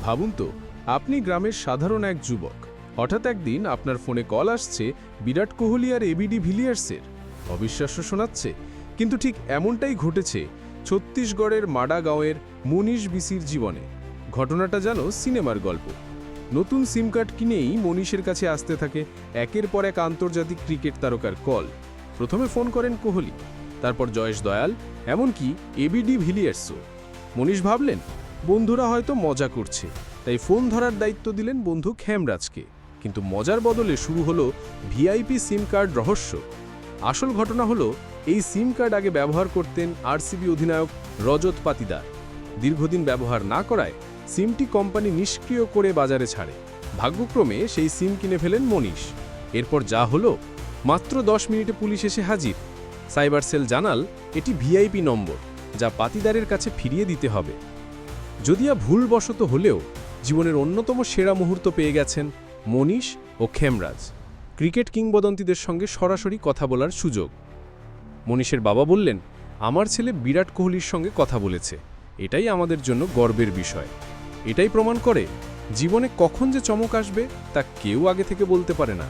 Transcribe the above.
ভাবুন তো, আপনি গ্রামের সাধারণ এক যুবক। হঠাৎ একদিন আপনার ফোনে কল আসছে, বিরাট কোহলি আর এবিডি ভিলিয়ার্সের। অবিশ্বাস্য শোনাচ্ছে, কিন্তু ঠিক এমনটাই ঘটেছে ছত্তিশগড়ের মাডা গাঁওয়ের মুনিশ বিসির জীবনে। ঘটনাটা যেন সিনেমার গল্প। নতুন সিম কার্ড কিনেই মনীষের কাছে আসতে থাকে একের পর এক আন্তর্জাতিক ক্রিকেট তারকার কল। প্রথমে ফোন করেন কোহলি, তারপর জয়েশ দয়াল, এমনকি এবিডি ভিলিয়ার্সও। মনীষ ভাবলেন বন্ধুরা হয়তো মজা করছে। তাই ফোন ধরার দায়িত্ব দিলেন বন্ধু খেমরাজকে। কিন্তু মজার বদলে শুরু হলো ভিআইপি সিম কার্ড রহস্য। আসল ঘটনা হলো, এই সিম কার্ড আগে ব্যবহার করতেন আরসিবি অধিনায়ক রজত পাতিদার। দীর্ঘদিন ব্যবহার না করায় সিমটি কোম্পানি নিষ্ক্রিয় করে বাজারে ছাড়ে। ভাগ্যক্রমে সেই সিম কিনে ফেলেন মনীষ। এরপর যা হলো, মাত্র দশ মিনিটে পুলিশ এসে হাজির। সাইবার সেল জানাল, এটি ভিআইপি নম্বর, যা পাতিদারের কাছে ফিরিয়ে দিতে হবে। যদিয়া ভুলবশত হলেও জীবনের অন্যতম সেরা মুহূর্ত পেয়ে গেছেন মনীষ ও খেমরাজ, ক্রিকেট কিংবদন্তিদের সঙ্গে সরাসরি কথা বলার সুযোগ। মনীষের বাবা বললেন, আমার ছেলে বিরাট কোহলির সঙ্গে কথা বলেছে, এটাই আমাদের জন্য গর্বের বিষয়। এটাই প্রমাণ করে জীবনে কখন যে চমক আসবে তা কেউ আগে থেকে বলতে পারে না।